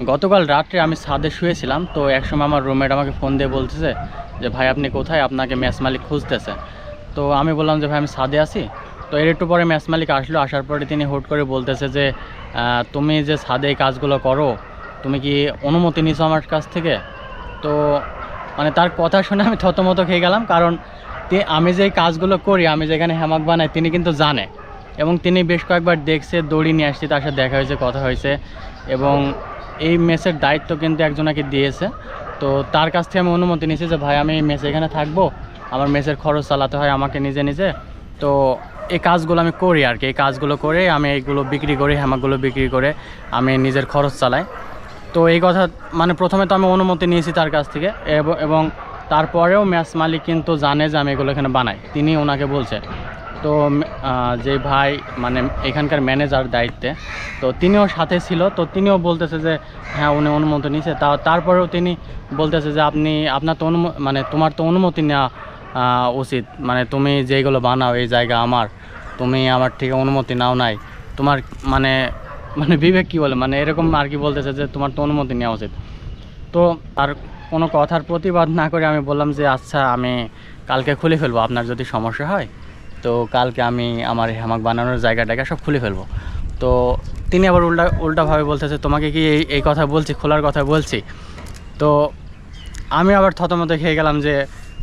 গতকাল রাত্রে আমি ছাদে শুয়েছিলাম, তো একসময় আমার রুমমেট আমাকে ফোন দিয়ে বলতেছে যে, ভাই, আপনি কোথায়? আপনাকে ম্যাচ মালিক খুঁজতেছে। তো আমি বললাম যে, ভাই, আমি ছাদে আছি। তো এর একটু পরে ম্যাচ মালিক আসলো, আসার পরে তিনি হুট করে বলতেছে যে তুমি যে ছাদে এই কাজগুলো করো, তুমি কি অনুমতি নিছো আমার কাছ থেকে? তো মানে তার কথা শুনে আমি থতমত খেয়ে গেলাম, কারণ আমি যে কাজগুলো করি, আমি যেখানে হ্যামাক বানাই, তিনি কিন্তু জানে। এবং তিনি বেশ কয়েকবার দেখছে, দড়ি নিয়ে আসছি, তার সাথে দেখা হয়েছে, কথা হয়েছে। এবং এই মেসের দায়িত্ব কিন্তু একজনাকে দিয়েছে। তো তার কাছ থেকে আমি অনুমতি নিয়েছি যে, ভাই, আমি এই মেসে এখানে থাকব। আমার মেসের খরচ চালাতে হয় আমাকে নিজে নিজে। তো এই কাজগুলো আমি করি আর কি। এই কাজগুলো করে আমি এইগুলো বিক্রি করি হ্যামাকগুলো বিক্রি করে আমি নিজের খরচ চালাই। তো এই কথা মানে প্রথমে তো আমি অনুমতি নিয়েছি তার কাছ থেকে এবং তারপরেও ম্যাচ মালিক কিন্তু জানে যে আমি এগুলো এখানে বানাই। তিনি ওনাকে বলছে। তো যে ভাই মানে এখানকার ম্যানেজার দায়িত্বে, তো তিনিও সাথে ছিল, তো তিনিও বলতেছে যে হ্যাঁ উনি অনুমতি নিয়েছে তা, তারপরেও তিনি বলতেছে যে, আপনি, আপনার তো মানে তোমার তো অনুমতি নেওয়া উচিত। মানে তুমি যেগুলো বানাও, এই জায়গা আমার। তুমি আমার থেকে অনুমতি নাও নাই। তোমার মানে মানে বিবেক কী বলে? মানে এরকম আর কি বলতেছে যে, তোমার তো অনুমতি নেওয়া উচিত। তো তার কোনো কথার প্রতিবাদ না করে আমি বললাম যে আচ্ছা আমি কালকে খুলে ফেলব। আপনার যদি সমস্যা হয় তো কালকে আমি আমার হ্যামাক বানানোর জায়গা জায়গাটাকে সব খুলে ফেলব। তো তিনি আবার উল্টা, উল্টাভাবে বলতেছে, তোমাকে কি এই এই কথা বলছি, খোলার কথা বলছি? তো আমি আবার থতমত খেয়ে গেলাম যে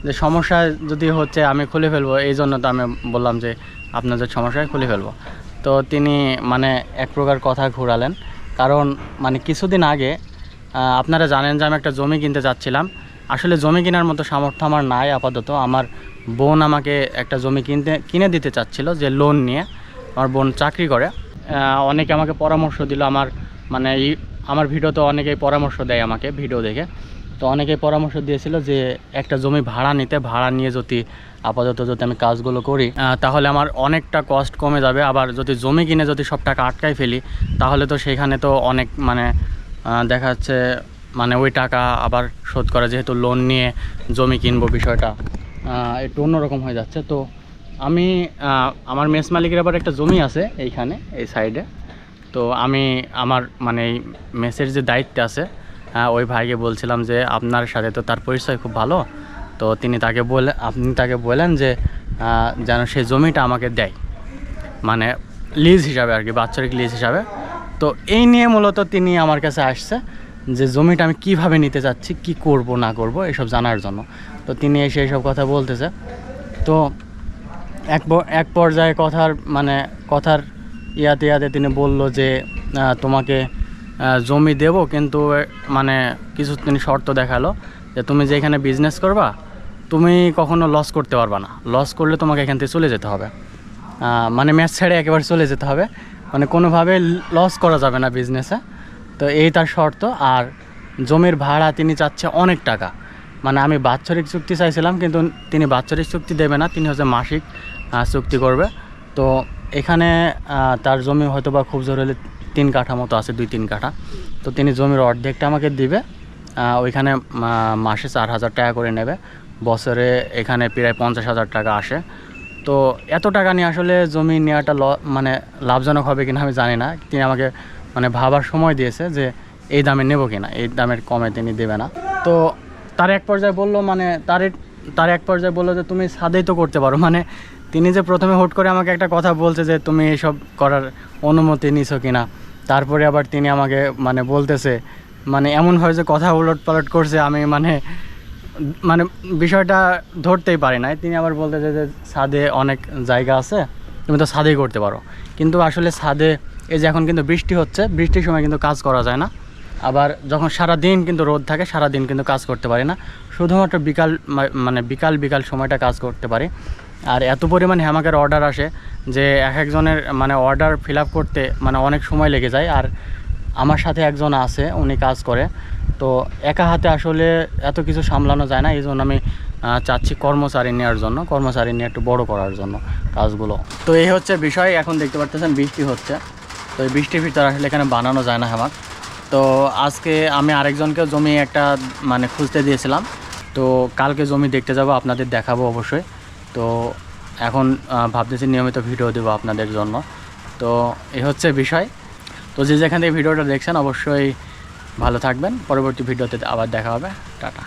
যে সমস্যা যদি হচ্ছে আমি খুলে ফেলব, এই জন্য তো আমি বললাম যে আপনাদের সমস্যায় খুলে ফেলব। তো তিনি মানে এক প্রকার কথা ঘুরালেন। কারণ মানে কিছুদিন আগে আপনারা জানেন যে আমি একটা জমি কিনতে যাচ্ছিলাম। আসলে জমি কেনার মতো সামর্থ্য আমার নাই আপাতত। আমার বোন আমাকে একটা জমি কিনতে, কিনে দিতে চাচ্ছিল যে লোন নিয়ে। আমার বোন চাকরি করে। অনেকে আমাকে পরামর্শ দিল আমার মানে আমার ভিডিওতে অনেকেই পরামর্শ দেয় আমাকে ভিডিও দেখে। তো অনেকেই পরামর্শ দিয়েছিল যে একটা জমি ভাড়া নিতে, ভাড়া নিয়ে যদি আপাতত যদি আমি কাজগুলো করি তাহলে আমার অনেকটা কস্ট কমে যাবে। আবার যদি জমি কিনে যদি সব টাকা আটকাই ফেলি, তাহলে তো সেখানে তো অনেক মানে দেখা যাচ্ছে মানে ওই টাকা আবার শোধ করা যেহেতু লোন নিয়ে জমি কিনবো বিষয়টা। একটু অন্যরকম হয়ে যাচ্ছে। তো আমি আমার মেস মালিকের আবার একটা জমি আছে এইখানে, এই সাইডে। তো আমি আমার মানে এই মেসের যে দায়িত্ব আছে ওই ভাইকে বলছিলাম যে, আপনার সাথে তো তার পরিচয় খুব ভালো। তো তিনি তাকে বলে, আপনি তাকে বলেন যে যেন সেই জমিটা আমাকে দেয়। মানে লিজ হিসাবে আর কি, বাৎসরিক লিজ হিসাবে। তো এই নিয়ে মূলত তিনি আমার কাছে আসছে। যে জমিটা আমি কীভাবে নিতে চাচ্ছি, কি করব, না করব, এসব জানার জন্য। তো তিনি এসে এইসব কথা বলতেছে। তো এক এক পর্যায়ে কথার মানে কথার ইয়াতে ইয়াতে তিনি বলল যে তোমাকে জমি দেব, কিন্তু মানে কিছু তিনি শর্ত দেখাল যে, তুমি যে এখানে বিজনেস করবা, তুমি কখনো লস করতে পারবা না। লস করলে তোমাকে এখান থেকে চলে যেতে হবে। মানে ম্যাচ ছেড়ে একেবারে চলে যেতে হবে। মানে কোনোভাবে লস করা যাবে না বিজনেসে তো এই তার শর্ত, আর জমির ভাড়া তিনি চাচ্ছে অনেক টাকা। মানে আমি বাৎসরিক চুক্তি চাইছিলাম, কিন্তু তিনি বাৎসরিক চুক্তি দেবে না, তিনি হচ্ছে মাসিক চুক্তি করবে। তো এখানে তার জমি হয়তো বা খুব জোর হলে তিন কাঠা মতো আছে, দুই তিন কাঠা। তো তিনি জমির অর্ধেকটা আমাকে দিবে ওইখানে মাসে চার হাজার টাকা করে নেবে। বছরে এখানে প্রায় পঞ্চাশ হাজার টাকা আসে। তো এত টাকা নিয়ে আসলে জমি নেওয়াটা মানে লাভজনক হবে কিনা আমি জানি না। তিনি আমাকে মানে ভাবার সময় দিয়েছে যে এই দামে নেব কিনা, এই দামের কমে তিনি দেবে না। তো তার এক পর্যায়ে বলল মানে তার তার এক পর্যায়ে বলল যে, তুমি সাদেই তো করতে পারো। মানে তিনি যে প্রথমে হুট করে আমাকে একটা কথা বলছে যে, তুমি এসব করার অনুমতি নিছো কিনা? তারপরে আবার তিনি আমাকে মানে বলতেছে মানে এমনভাবে যে কথা উলট পালট করছে, আমি মানে মানে বিষয়টা ধরতেই পারি নাই। তিনি আবার বলতেছে যে ছাদে অনেক জায়গা আছে, তুমি তো ছাদেই করতে পারো। কিন্তু আসলে ছাদে এই যে এখন কিন্তু বৃষ্টি হচ্ছে, বৃষ্টির সময় কিন্তু কাজ করা যায় না। আবার যখন সারা দিন কিন্তু রোদ থাকে সারা দিন কিন্তু কাজ করতে পারি না। শুধুমাত্র বিকাল মানে বিকাল বিকাল সময়টা কাজ করতে পারি। আর এত পরিমাণ হ্যামাকের অর্ডার আসে যে এক একজনের মানে অর্ডার ফিল করতে মানে অনেক সময় লেগে যায়। আর আমার সাথে একজন আছে, উনি কাজ করে। তো একা হাতে আসলে এত কিছু সামলানো যায় না। এই জন্য আমি চাচ্ছি কর্মচারী নেওয়ার জন্য, কর্মচারী নিয়ে একটু বড় করার জন্য কাজগুলো। তো এই হচ্ছে বিষয়। এখন দেখতে পাচ্ছেন বৃষ্টি হচ্ছে। তো এই বৃষ্টির ভিতরে আসলে এখানে বানানো যায় না হ্যামাক তো আজকে আমি আরেকজনকে জমি একটা মানে খুঁজতে দিয়েছিলাম। তো কালকে জমি দেখতে যাব, আপনাদের দেখাবো অবশ্যই। তো এখন ভাবতেছি নিয়মিত ভিডিও দেবো আপনাদের জন্য। তো এই হচ্ছে বিষয়। তো যে যেখান থেকে ভিডিওটা দেখছেন, অবশ্যই ভালো থাকবেন। পরবর্তী ভিডিওতে আবার দেখা হবে। টাটা।